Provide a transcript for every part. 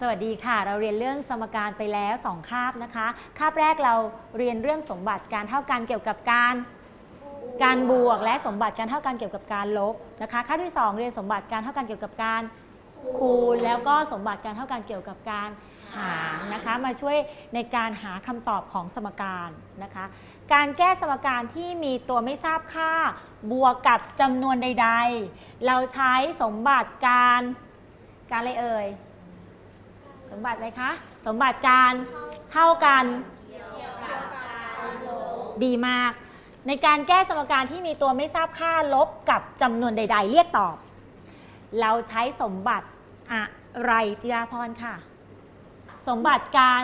สวัสดีค่ะ เราเรียนเรื่องสมการไปแล้ว 2 คาบนะคะคาบแรกเราเรียนเรื่องสมบัติการเท่ากันเกี่ยวกับการการบวกและสมบัติการเท่ากันเกี่ยวกับการลบนะคะคาบที่ 2 เรียนสมบัติการเท่ากันเกี่ยวกับการคูณ แล้วก็สมบัติการเท่ากันเกี่ยวกับการหารนะคะ มาช่วยในการหาคำตอบของสมการนะคะ การแก้สมการที่มีตัวไม่ทราบค่าบวกกับจำนวนใด ๆ เราใช้สมบัติการการอะไรเอ่ย มบัติอะไรคะ สมบัติการเท่ากันดีมาก ในการแก้สมการที่มีตัวไม่ทราบค่าลบกับจำนวนใด ๆ เรียกตอบ เราใช้สมบัติอะไรจิราพรค่ะ สมบัติการ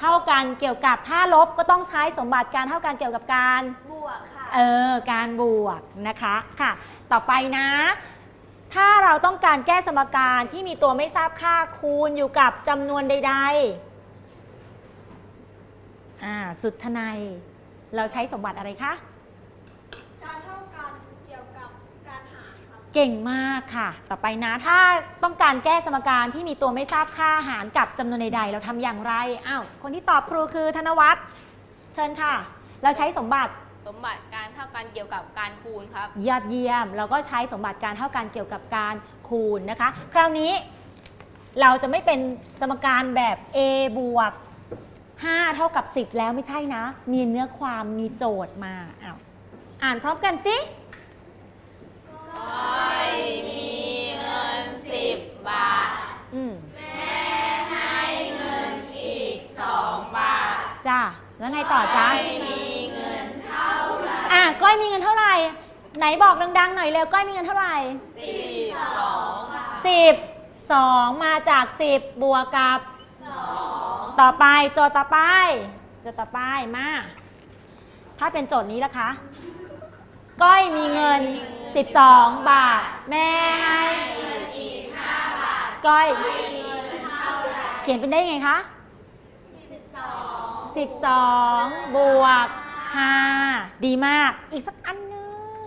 เท่ากันเกี่ยวกับถ้าลบก็ต้องใช้สมบัติการเท่ากันเกี่ยวกับการบวกค่ะเออการบวกนะคะค่ะ ต่อไปนะ ถ้าเราต้องการแก้สมการที่มีตัวไม่ทราบค่าคูณอยู่กับจำนวนใดๆอ่าสุดทนายเราใช้สมบัติอะไรคะ การเท่ากันเกี่ยวกับการหารครับเก่งมากค่ะ ต่อไปนะ ถ้าต้องการแก้สมการที่มีตัวไม่ทราบค่าหารกับจำนวนใดๆ เราทำอย่างไร อ้าว คนที่ตอบครูคือธนวัฒน์ เชิญค่ะ เราใช้สมบัติ สมบัติการเท่ากันเกี่ยวกับการคูณครับ ยอดเยี่ยม เราก็ใช้สมบัติการเท่ากันเกี่ยวกับการคูณนะคะ คราวนี้เราจะไม่เป็นสมการแบบ a บวก 5 เท่ากับ 10 แล้วไม่ใช่นะ มีเนื้อความมีโจทย์มาอ้าวอ่านพร้อมกันสิมีเงิน 10 บาท อืมให้เงินอีก 2 บาทจ้าแล้วไงต่อจ้ามีเงินเท่าไหร่ อะก้อยมีเงินเท่าไหร่ ไหนบอกดังๆหน่อยเร็วก้อยมีเงินเท่าไหร่สิบสองมาจากสิบบวกกับต่อไปโจทย์ต่อไปโจทย์ต่อไปมา ถ้าเป็นโจทย์นี้ละคะ ก้อยมีเงิน 12 บาท แม่ให้ก้อยเขียนเป็นได้ยังไงคะ12 บวก 5ดีมาก อีกสักอันหนึง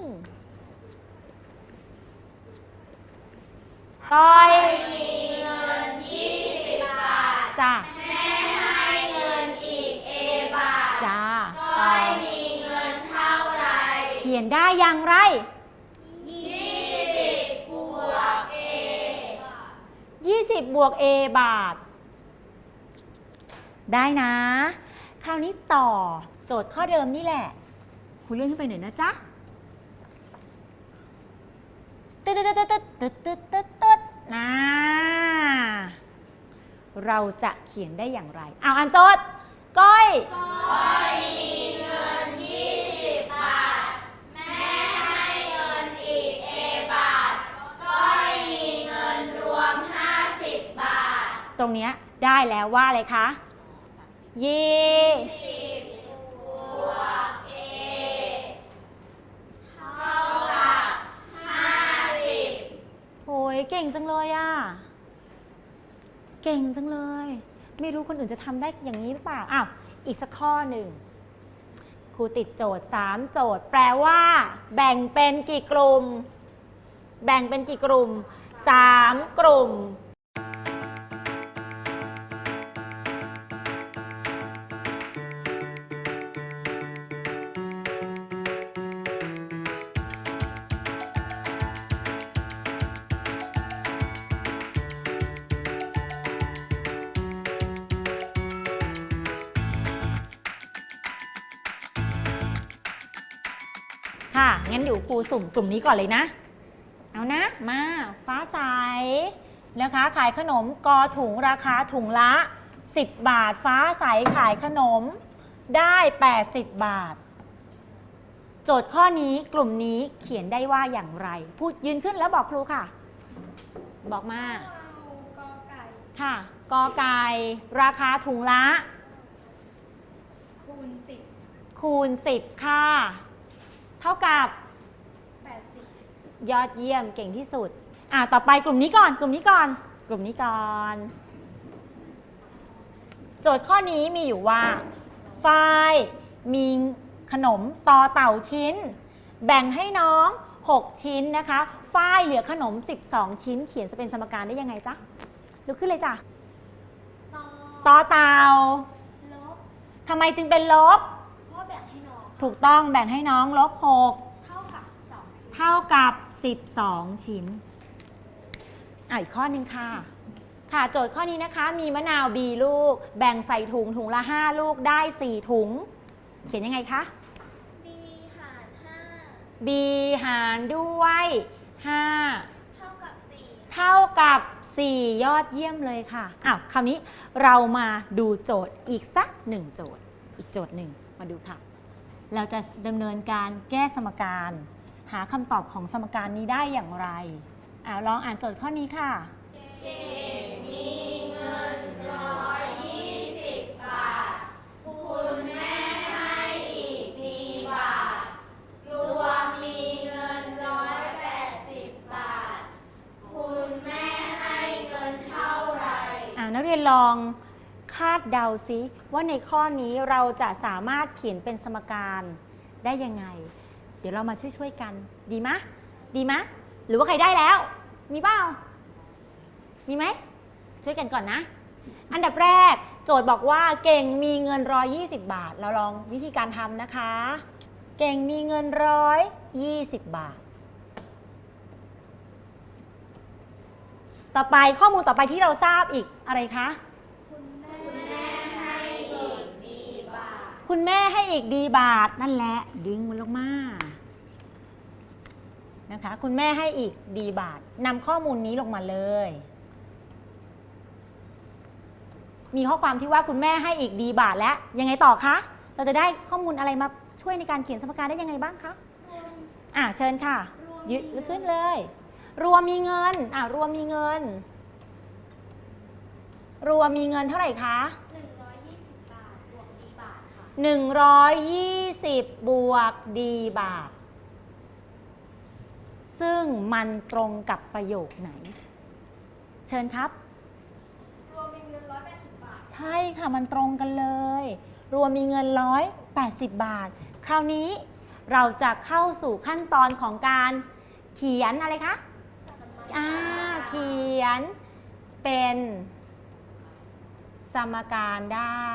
ก้อยมีเงิน20 บาท จ้าแม่ให้เงินอีก A บาท จ้าก้อยมีเงินเท่าไร เขียนได้อย่างไร 20 บวก A 20บวก A บาท ได้นะ คราวนี้ต่อ โจทย์ข้อเดิมนี่แหละ คุณเลื่อนขึ้นไปหน่อยนะจ๊ะตึ๊ดตึ๊ดตึ๊ดตึ๊ดตึ๊ดตึ๊ดตึ๊ดนะเราจะเขียนได้อย่างไร เอาอันโจทย์ ก้อย ตรงเนี้ยได้แล้วว่าอะไรคะยี่ ยเก่งจังเลยอะเก่งจังเลย ไม่รู้คนอื่นจะทำได้อย่างนี้หรือเปล่า อ้าว อีกสักข้อหนึ่งครูติดโจทย์ 3 โจทย์ แปลว่า แบ่งเป็นกี่กลุ่ม แบ่งเป็นกี่กลุ่ม 3 กลุ่ม ค่ะ งั้นเดี๋ยวครูสุ่มกลุ่มนี้ก่อนเลยนะ เอานะ มา ฟ้าใสนะคะ ขายขนมกอถุงราคาถุงละ 10 บาท ฟ้าใสขายขนมได้ 80 บาท โจทย์ข้อนี้กลุ่มนี้เขียนได้ว่าอย่างไร พูดยืนขึ้นแล้วบอกครูค่ะ บอกมาเอากอไก่ค่ะกอไก่ราคาถุงละ คูณสิบคูณ 10 ค่ะเท่ากับแปดสิบยอดเยี่ยมเก่งที่สุด อะต่อไปกลุ่มนี้ก่อน กลุ่มนี้ก่อน กลุ่มนี้ก่อน โจทย์ข้อนี้มีอยู่ว่า ฝ้ายมีขนมต่อเต่าชิ้น แบ่งให้น้อง 6 ชิ้นนะคะ ฝ้ายเหลือขนม 12 ชิ้น เขียนจะเป็นสมการได้ยังไงจ๊ะลุกขึ้นเลยจ้ะต่อเต่าลบทำไมจึงเป็นลบ ถูกต้องแบ่งให้น้องลบเท่ากับ 12 6เท่ากับ 12 ชิ้นอะอีกข้อหนึ่งค่ะ ค่ะโจทย์ข้อนี้นะคะ มีมะนาว B ลูก แบ่งใส่ถุงถุงละ 5 ลูกได้ 4 ถุง เขียนยังไงคะ B หาร B หารด้วย 5 5 เท่ากับ 4 เท่ากับ 4 ยอดเยี่ยมเลยค่ะอ้าวคราวนี้เรามาดูโจทย์อีกสักหนึ่งโจทย์ อีกโจทย์หนึ่งมาดูค่ะ เราจะดำเนินการแก้สมการ หาคำตอบของสมการนี้ได้อย่างไรอ้าวลองอ่านโจทย์ข้อนี้ค่ะรวมมีเงิน180บาทคุณแม่ให้เงินเท่าไหร่อ่านักเรียนลอง คาดเดาซิว่าในข้อนี้เราจะสามารถเขียนเป็นสมการได้ยังไง เดี๋ยวเรามาช่วยๆกัน ดีมะ ดีมะ หรือว่าใครได้แล้ว มีเปล่า มีไหม ช่วยกันก่อนนะ อันดับแรก โจทย์บอกว่าเก่งมีเงิน120บาท เราลองวิธีการทำนะคะ เก่งมีเงิน120บาท ต่อไปข้อมูลต่อไปที่เราทราบอีกอะไรคะ คุณแม่ ให้อีกดีบาท คุณแม่ให้อีกดีบาทนั่นแหละ ดึงมันลงมานะคะ คุณแม่ให้อีกดีบาทนำข้อมูลนี้ลงมาเลย มีข้อความที่ว่าคุณแม่ให้อีกดีบาทแล้วยังไงต่อคะเราจะได้ข้อมูลอะไรมาช่วยในการเขียนสมการได้ยังไงบ้างคะรวมอะเชิญค่ะรวมยึดมีเงินขึ้นเลย รวมมีเงินอะรวมมีเงิน รวมมีเงินเท่าไหร่คะ 120 บาท บวกดีบาทค่ะ 120 บวกดีบาท ซึ่งมันตรงกับประโยคไหน เชิญครับ รวมมีเงิน 180 บาท ใช่ค่ะมันตรงกันเลย รวมมีเงิน 180 บาท คราวนี้เราจะเข้าสู่ขั้นตอนของการเขียนอะไรคะอ่าเขียนเป็นสมการได้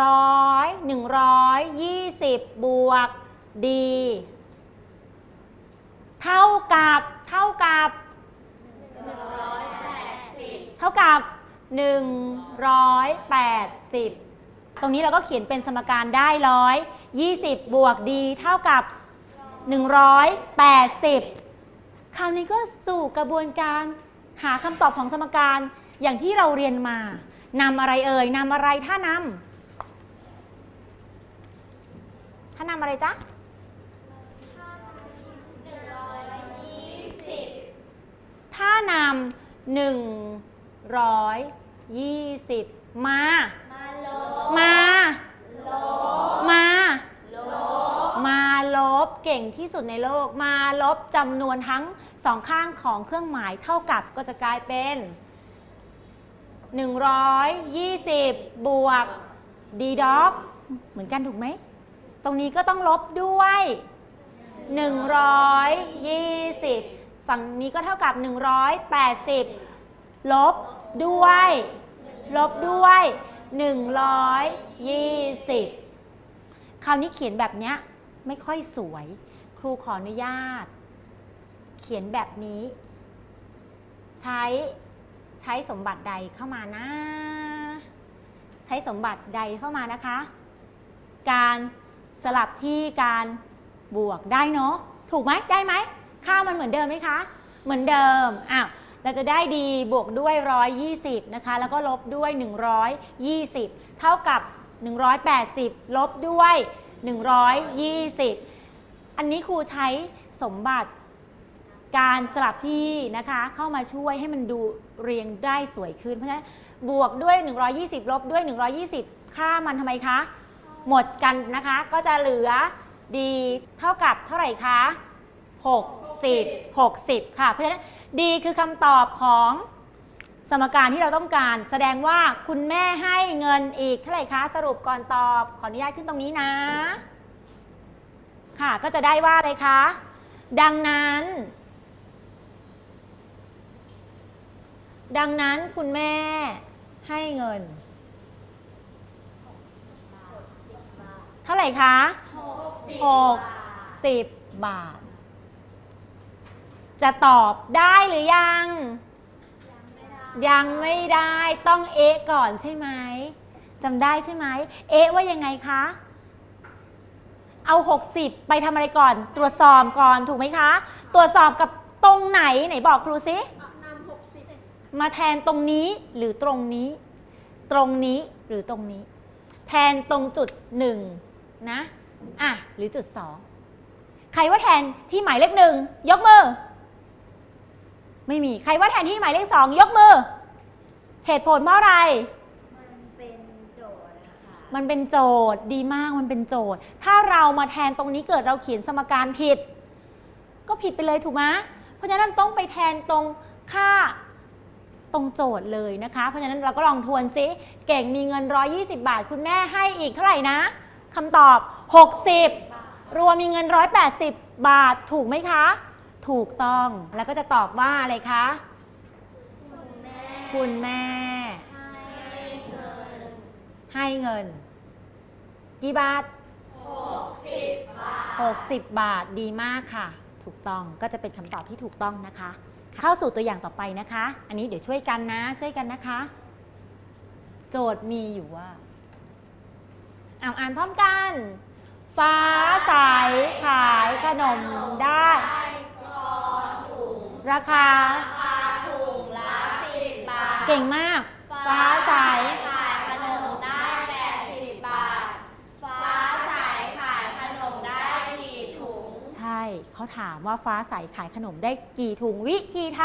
ร้อยหนึ่งร้อยยี่สิบบวกดีเท่ากับเท่ากับเท่ากับ 180 ตรงนี้เราก็เขียนเป็นสมการได้ร้อย20บวกดีเท่ากับ 180 คราวนี้ก็สู่กระบวนการหาคำตอบของสมการอย่างที่เราเรียนมานำอะไรเอ่ยนำอะไรถ้านำถ้านำอะไรจ๊ะถ้านำหนึ่งร้อยยี่สิบมา มา มา มาลบเก่งที่สุดในโลก มาลบจำนวนทั้งสองข้างของเครื่องหมายเท่ากับก็จะกลายเป็น 120 บวกดีด็อกเหมือนกันถูกไหม ตรงนี้ก็ต้องลบด้วย 120 ฝั่งนี้ก็เท่ากับ 180 ลบด้วย ลบด้วย 120 คราวนี้เขียนแบบเนี้ยไม่ค่อยสวย ครูขออนุญาต เขียนแบบนี้ ใช้ใช้สมบัติใดเข้ามานะ ใช้สมบัติใดเข้ามานะคะ การ สลับที่การบวกได้เนาะถูกไหมได้ไหมค่ามันเหมือนเดิมไหมคะ เหมือนเดิมอ้าวเราจะได้ดีบวกด้วย 120 นะคะ แล้วก็ลบด้วย 120 เท่ากับ 180 ลบด้วย 120 อันนี้ครูใช้สมบัติการสลับที่นะคะ เข้ามาช่วยให้มันดูเรียงได้สวยขึ้น เพราะฉะนั้นบวกด้วย 120 ลบด้วย 120 ค่ามันทำไมคะ หมดกันนะคะ ก็จะเหลือดีเท่ากับเท่าไหร่คะ 60 60 ค่ะ เพราะฉะนั้นดีคือคำตอบของสมการที่เราต้องการ แสดงว่าคุณแม่ให้เงินอีกเท่าไหร่คะสรุปก่อนตอบ ขออนุญาตขึ้นตรงนี้นะ ค่ะก็จะได้ว่าอะไรคะ ดังนั้น ดังนั้นคุณแม่ให้เงิน เท่าไหร่คะหกสิบบาท จะตอบได้หรือยัง ยังไม่ได้ต้องเอะก่อนใช่ไหมจำได้ใช่ไหมเอะว่ายังไงคะ เอา 60 ไปทำอะไรก่อน ตรวจสอบก่อนถูกไหมคะ ตรวจสอบกับตรงไหนไหนบอกครูซินำหกสิบมาแทนตรงนี้หรือตรงนี้ ตรงนี้หรือตรงนี้ แทนตรงจุดห นึ่งนะอะหรือจุดสองใครว่าแทนที่หมายเลขหนึ่งยกมือ ไม่มีใครว่าแทนที่หมายเลขสองยกมือเหตุผลเพราะอะไร มันเป็นโจทย์นะคะมันเป็นโจทย์ดีมากมันเป็นโจทย์ ถ้าเรามาแทนตรงนี้เกิดเราเขียนสมการผิด ก็ผิดไปเลยถูกไหมเพราะฉะนั้นต้องไปแทนตรงค่าตรงโจทย์เลยนะคะ เพราะฉะนั้นเราก็ลองทวนซิ เก่งมีเงิน 120 บาท คุณแม่ให้อีกเท่าไหร่นะ คำตอบ 60 รวมมีเงิน 180 บาทถูกไหมคะ ถูกต้องแล้วก็จะตอบว่าอะไรคะ คุณแม่คุณแม่ให้เงินให้เงิน กี่บาท 60 บาท 60 บาทดีมากค่ะ ถูกต้องก็จะเป็นคำตอบที่ถูกต้องนะคะ เข้าสู่ตัวอย่างต่อไปนะคะ อันนี้เดี๋ยวช่วยกันนะ ช่วยกันนะคะ โจทย์มีอยู่ว่า อ่านอ่านพร้อมกัน ฟ้าใสขายขนมได้ ราคาราคาถุงละ10บาท เก่งมาก ฟ้าใส ขายขนมได้80บาท ฟ้าใสขายขนมได้กี่ถุง ใช่ เขาถามว่าฟ้าใสขายขนมได้กี่ถุงวิธีท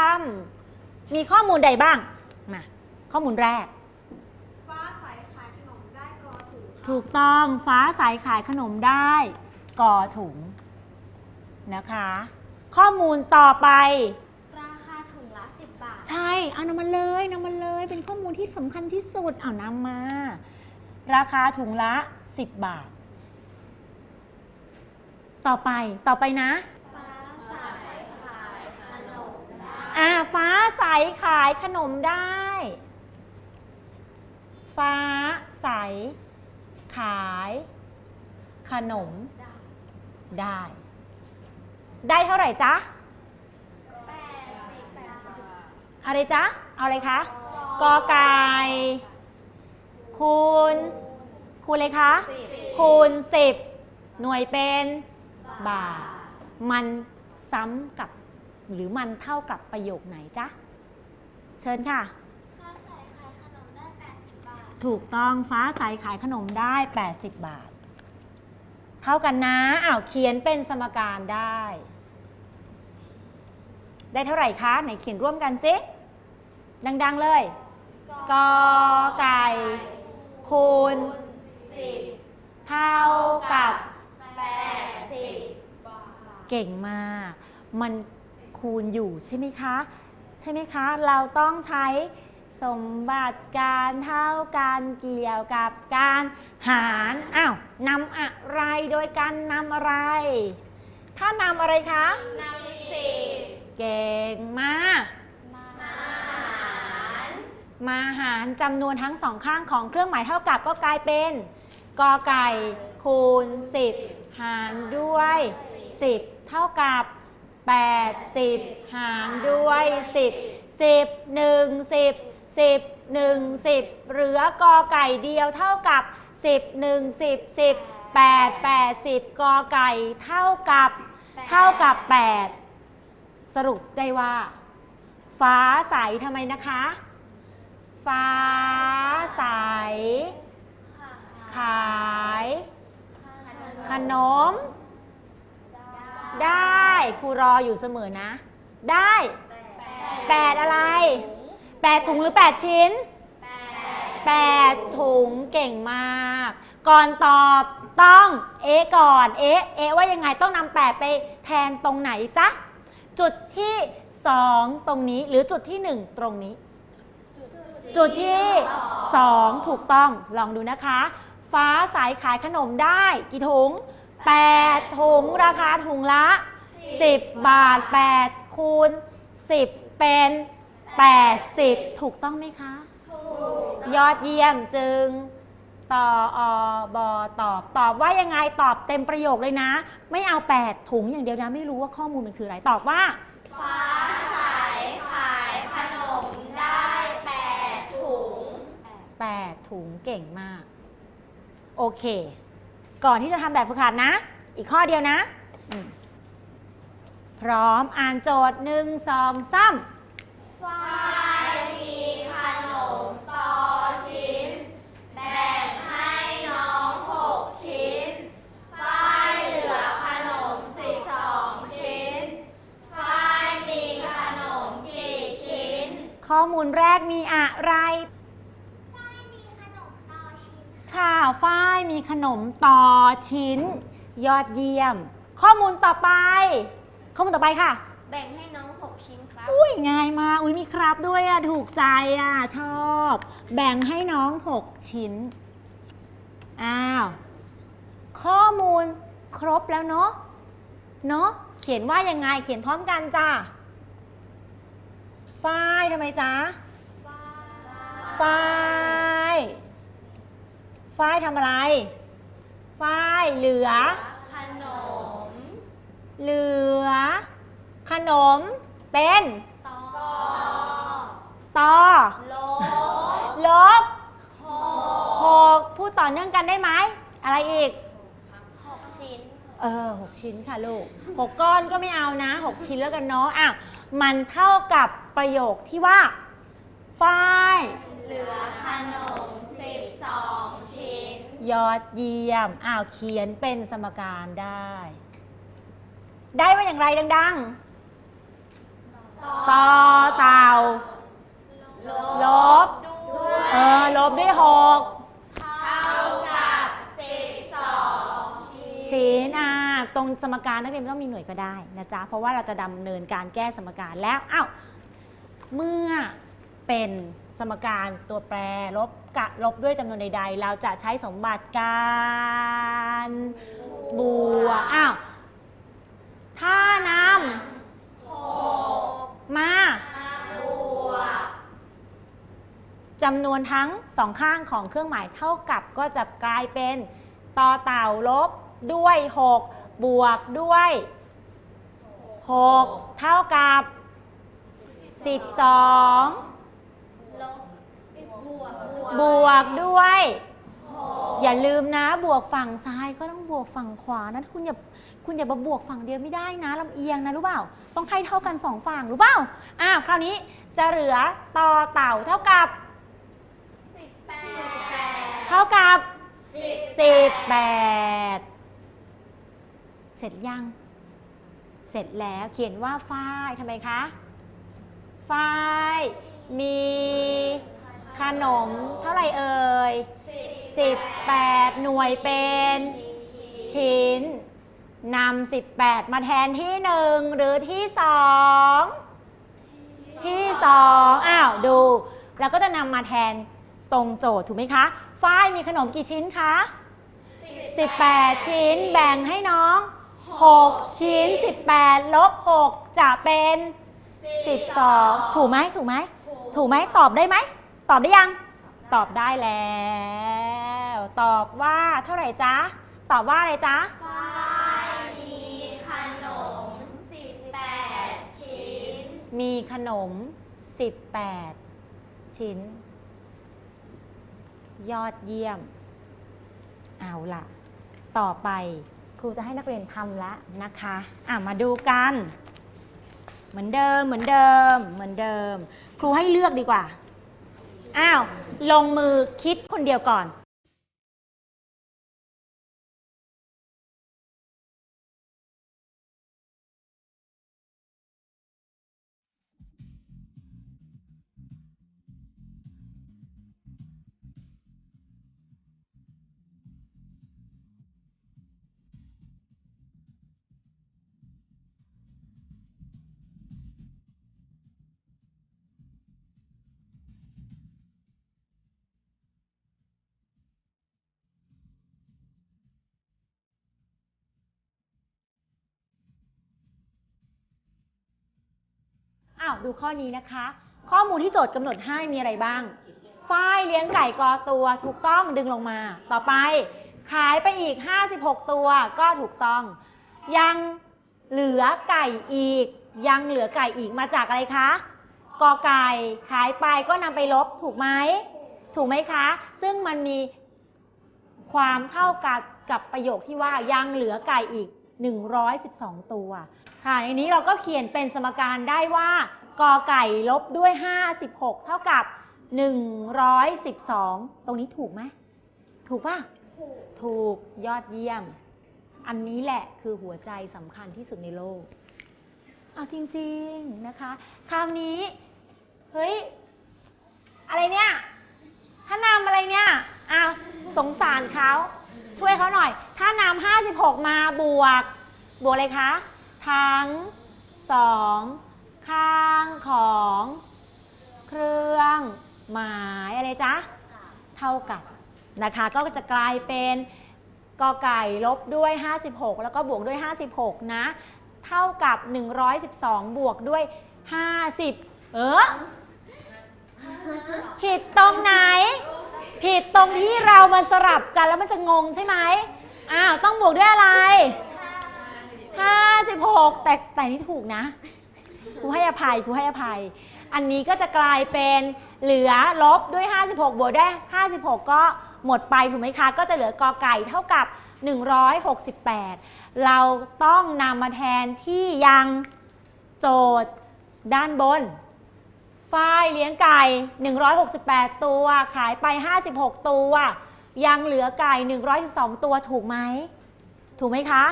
ำมีข้อมูลใดบ้าง มา ข้อมูลแรก ฟ้าใสขายขนมได้กอ ถุงค่ะถูกต้องฟ้าใสขายขนมได้กอถุงนะคะ ข้อมูลต่อไป ราคาถุงละ 10 บาท ใช่เอานำมาเลยนำมาเลยเป็นข้อมูลที่สำคัญที่สุดเอานำมา ราคาถุงละ 10 บาท ต่อไปต่อไปนะ ฟ้าใสขายขนมได้อ่าฟ้าใสขายขนมได้ ฟ้าใส ขาย ขนมได้ ได้เท่าไหร่จ๊ะ80 80อะไรจ๊ะ เอาอะไรคะกอไก่คูณ คูณเลยคะคูณ10หน่วยเป็นบาทมันซ้ำกับ หรือมันเท่ากับประโยคไหนจ๊ะ เชิญค่ะ ฟ้าใสขายขนมได้ 80 บาท ถูกต้องฟ้าใสขายขนมได้ 80 บาท เท่ากันนะอ้าวเขียนเป็นสมการได้ ได้เท่าไหร่คะ ไหนเขียนร่วมกันสิดัง ๆ เลยกอไก่ คูณ 10 เท่ากับ 80 บาท เก่งมาก มันคูณอยู่ใช่ไหมคะ ใช่ไหมคะ เราต้องใช้ สมบัติการเท่ากันเกี่ยวกับการหารอ้าวนำอะไรโดยการนำอะไร ถ้านำอะไรคะนำสิบเก่งมากมาหารมาหารจำนวนทั้งสองข้างของเครื่องหมายเท่ากับก็กลายเป็นกอไก่คูณ 10 หารด้วย 10 เท่ากับ 80 หารด้วย 10 10 1 10 10 1 10 เหลือกอไก่เดียวเท่ากับ 10 1 10 10 8 80กอไก่เท่ากับเท่ากับ 8 สรุปได้ว่า ฟ้าใสทำไมนะคะ ฟ้าใส ขาย ขนม ได้ครูรออยู่เสมอนะ ได้แปดอะไร แปดถุงหรือแปดชิ้นแปดถุงเก่งมาก ก่อนตอบต้องเอก่อนเอเอว่ายังไงต้องนำแปดไปแทนตรงไหนจ๊ะ จุดที่สองตรงนี้หรือจุดที่หนึ่งตรงนี้ จุดที่ 2 ถูกต้องลองดูนะคะ ฟ้าสายขายขนมได้กี่ถุง 8 ถุงราคาถุงละ 10 บาท 8 คูณ 10 เป็น 80 ถูกต้องไหมคะ ยอดเยี่ยมจึงต่ออบอตอบ ตอบว่ายังไงตอบเต็มประโยคเลยนะ ไม่เอา 8 ถุงอย่างเดียวนะ ไม่รู้ว่าข้อมูลมันคืออะไร ตอบว่า ฟ้าใสขายขนมได้แปดถุง 8 ถุงเก่งมาก โอเค ก่อนที่จะทำแบบฝึกหัดนะ อีกข้อเดียวนะอืมพร้อมอ่านโจทย์หนึ่งสองสาม ฝ้ายมีขนมต่อชิ้น แบ่งให้น้องหกชิ้น ฝ้ายเหลือขนมสิบสองชิ้น ฝ้ายมีขนมกี่ชิ้น ข้อมูลแรกมีอะไรฝ้ายมีขนมต่อชิ้น ค่ะฝ้ายมีขนมต่อชิ้น ยอดเยี่ยม ข้อมูลต่อไป ข้อมูลต่อไปค่ะ แบ่งให้น้องหกชิ้นครับ อุ้ยง่ายมาก อุ้ยมีครับด้วยอะ ถูกใจอะ ชอบ แบ่งให้น้อง 6 ชิ้น อ้าว ข้อมูลครบแล้วเนาะ เนาะ เขียนว่ายังไง เขียนพร้อมกันจ้าฝ้ายทำไมจ๊ะฝ้ายฝ้ายทำอะไรฝ้ายเหลือ ขนม เหลือ ขนม เป็นต่อต่อลบลบหหกพูดต่อเนื่องกันได้ไหม อะไรอีก หกชิ้นเออหกชิ้นค่ะลูกหกก้อนก็ไม่เอานะหกชิ้นแล้วกันเนาะอ้าวมันเท่ากับประโยคที่ว่าฝ้ายเหลือขนมสิบสองชิ้น ยอดเยี่ยมอ้าวเขียนเป็นสมการได้ ได้ว่าอย่างไรดัง ๆ ต่อเต่า ลบด้วยเออ ลบด้วยหกเท่ากับสิบสองชิ้นชิ้นอะตรงสมการนักเรียนไม่ต้องมีหน่วยก็ได้นะจ๊ะ เพราะว่าเราจะดำเนินการแก้สมการแล้วอ้าวเมื่อเป็นสมการตัวแปรลบกะลบด้วยจำนวนใด ๆ เราจะใช้สมบัติการบวกอ้าวถ้านำ มาบวกจำนวนทั้งสองข้างของเครื่องหมายเท่ากับก็จะกลายเป็นต่อเต่าลบด้วย 6 บวกด้วย 6 เท่ากับ 12ลบบวกบวกด้วย อย่าลืมนะบวกฝั่งซ้ายก็ต้องบวกฝั่งขวานะคุณอย่า คุณอย่ามาบวกฝั่งเดียวไม่ได้นะลำเอียงนะรู้เปล่า ต้องให้เท่ากันสองฝั่งรู้เปล่าอ้าวคราวนี้จะเหลือต่อเต่าเท่ากับสิบแปดเท่ากับสิบสิบแปดเสร็จยัง เสร็จแล้วเขียนว่าฝ้ายทำไมคะฝ้ายมีขนมเท่าไหร่เอ่ย18 หน่วยเป็นชิ้น นำ18 มาแทนที่ 1 หรือที่ 2 ที่ 2 อ้าว ดู แล้วก็จะนำมาแทนตรงโจทย์ถูกไหมคะ ฝ้ายมีขนมกี่ชิ้นคะ 18 ชิ้นแบ่งให้น้อง 6 ชิ้น 18 ลบ 6 จะเป็น 12 ถูกไหมถูกไหม ถูกไหมตอบได้ไหม ตอบได้ยัง ตอบได้แล้ว ตอบว่าเท่าไหร่จ๊ะ ตอบว่าอะไรจ๊ะ มีขนม 18 ชิ้น ยอดเยี่ยม เอาล่ะ ต่อไปครูจะให้นักเรียนทำละนะคะ อะ มาดูกัน เหมือนเดิม เหมือนเดิม เหมือนเดิม ครูให้เลือกดีกว่า อ้าว ลงมือคิดคนเดียวก่อนาวดูข้อนี้นะคะ ข้อมูลที่โจทย์กำหนดให้มีอะไรบ้าง ฝ้ายเลี้ยงไก่กอตัวถูกต้องดึงลงมา ต่อไป ขายไปอีก 56 ตัวก็ถูกต้อง ยังเหลือไก่อีก ยังเหลือไก่อีกมาจากอะไรคะกอไก่ขายไปก็นำไปลบถูกไหมถูกไหมคะ ซึ่งมันมีความเท่ากับกับประโยคที่ว่ายังเหลือไก่อีก 112 ตัว ค่ะในนี้เราก็เขียนเป็นสมการได้ว่า กอไก่ลบด้วย 56 เท่ากับ 112 ตรงนี้ถูกไหม ถูกป่ะถูกถูกยอดเยี่ยม อันนี้แหละคือหัวใจสำคัญที่สุดในโลก เอาจริง ๆ นะคะ คราวนี้ เฮ้ย อะไรเนี่ยถ้านำอะไรเนี่ยอ้าวสงสารเขาช่วยเขาหน่อย ถ้านำ56 มาบวก บวกอะไรคะ ทั้งสอง ข้างของ เครื่องหมายอะไรจ๊ะ เท่ากับนะคะ ก็จะกลายเป็นกอไก่ลบด้วย 56 แล้วก็บวกด้วย 56 นะ เท่ากับ 112 บวกด้วย 50 เออผิดตรงไหน ผิดตรงที่เรามันสลับกันแล้วมันจะงงใช่ไหมอ้าว ต้องบวกด้วยอะไร 56 แต่แต่นี่ถูกนะ ครูให้อภัยครูให้อภัย อันนี้ก็จะกลายเป็นเหลือลบด้วย 56 บวกด้วย 56 ก็หมดไปถูกไหมคะ ก็จะเหลือกอไก่เท่ากับ 168 เราต้องนำมาแทนที่ยังโจทย์ด้านบนฝ้ายเลี้ยงไก่ 168 ตัว ขายไป 56 ตัว ยังเหลือไก่ 112 ตัวถูกไหม ถูกไหมคะ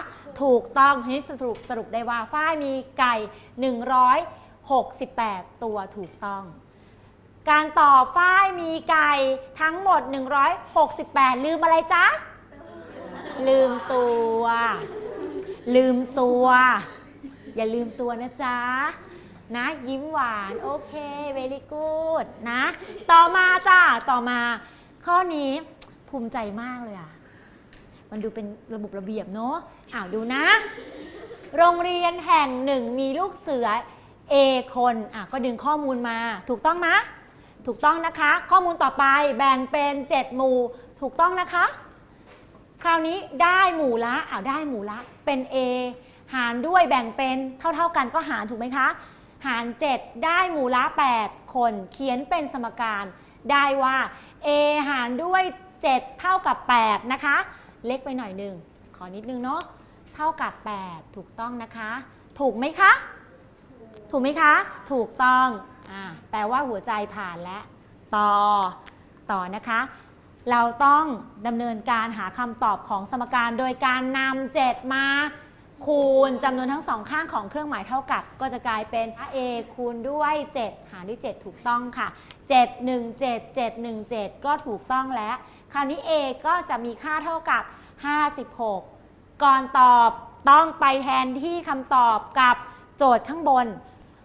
ถูกต้องทีนี้สรุปสรุปได้ว่าฝ้ายมีไก่ 168 ตัวถูกต้อง การตอบฝ้ายมีไก่ทั้งหมด 168 ลืมอะไรจ๊ะ ลืมตัว ลืมตัว อย่าลืมตัวนะจ๊ะนะยิ้มหวานโอเค very good นะ ต่อมาจ้าต่อมา ข้อนี้ภูมิใจมากเลยอะ มันดูเป็นระบบระเบียบเนาะอ้าวดูนะ โรงเรียนแห่งหนึ่งมีลูกเสือ A คนอะก็ดึงข้อมูลมา ถูกต้องไหมถูกต้องนะคะ ข้อมูลต่อไปแบ่งเป็น 7 หมู่ ถูกต้องนะคะ คราวนี้ได้หมู่ละอ้าวได้หมู่ละ เป็น A หารด้วยแบ่งเป็นเท่า ๆกันก็หารถูกไหมคะ หาร 7 ได้หมู่ละ 8 คนเขียนเป็นสมการ ได้ว่า A หารด้วย 7 เท่ากับ 8 นะคะ เล็กไปหน่อยหนึ่งขอนิดนึงเนาะเท่ากับ 8 ถูกต้องนะคะ ถูกไหมคะ ถูกไหมคะ ถูกต้องอ่าแปลว่าหัวใจผ่านแล้ว ต่อ ต่อนะคะ เราต้องดำเนินการหาคำตอบของสมการโดยการนำ7มาคูณจำนวนทั้งสองข้างของเครื่องหมายเท่ากับก็จะกลายเป็น a คูณด้วย 7 หารด้วย 7 ถูกต้องค่ะ 7 1 7 7 1 7 ก็ถูกต้องแล้ว คราวนี้ a ก็จะมีค่าเท่ากับ 56 ก่อนตอบต้องไปแทนที่คำตอบกับโจทย์ข้างบน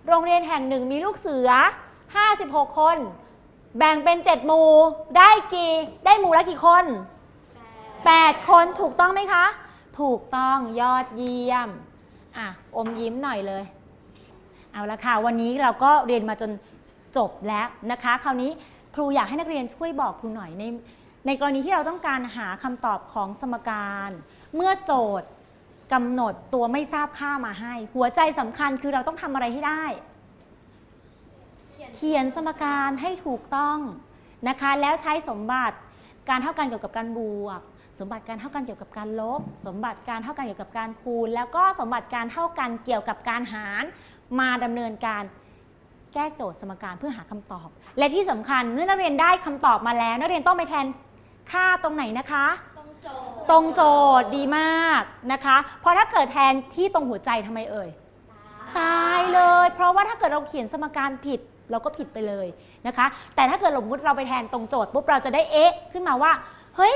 โรงเรียนแห่งหนึ่งมีลูกเสือ 56 คน แบ่งเป็น 7 หมู่ ได้กี่ ได้หมู่ละกี่คน 8 คนถูกต้องไหมคะ ถูกต้องยอดเยี่ยม อะ อมยิ้มหน่อยเลย เอาละค่ะ วันนี้เราก็เรียนมาจนจบแล้วนะคะ คราวนี้ครูอยากให้นักเรียนช่วยบอกครูหน่อยใน ในกรณีที่เราต้องการหาคำตอบของสมการ เมื่อโจทย์กำหนดตัวไม่ทราบค่ามาให้ หัวใจสำคัญคือเราต้องทำอะไรให้ได้ เขียนสมการให้ถูกต้องนะคะ แล้วใช้สมบัติการเท่ากันเกี่ยวกับการบวก สมบัติการเท่ากันเกี่ยวกับการลบ สมบัติการเท่ากันเกี่ยวกับการคูณ แล้วก็สมบัติการเท่ากันเกี่ยวกับการหาร มาดำเนินการแก้โจทย์สมการเพื่อหาคำตอบ และที่สำคัญเมื่อนักเรียนได้คำตอบมาแล้ว นักเรียนต้องไปแทน ค่าตรงไหนนะคะต้องโจทย์ตรงโจทย์ดีมากนะคะเพราะถ้าเกิดแทนที่ตรงหัวใจทำไมเอ่ย ตายเลย เพราะว่าถ้าเกิดเราเขียนสมการผิดเราก็ผิดไปเลยนะคะ แต่ถ้าเกิดสมมติเราไปแทนตรงโจทย์ปุ๊บเราจะได้เอ๊ะขึ้นมาว่า เฮ้ย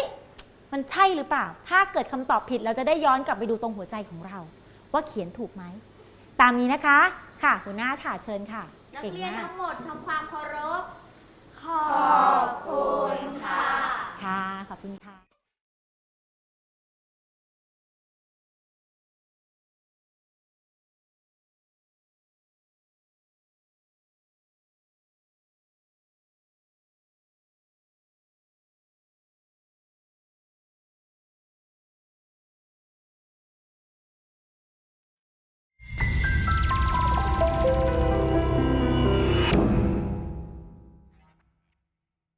มันใช่หรือเปล่า ถ้าเกิดคำตอบผิดเราจะได้ย้อนกลับไปดูตรงหัวใจของเรา ว่าเขียนถูกไหม ตามนี้นะคะค่ะ หัวหน้าค่ะเชิญค่ะนักเก่งเรียนมากทั้งหมดทำความเคารพขขอบคุณค่ะ ค่ะ ขอบคุณค่ะ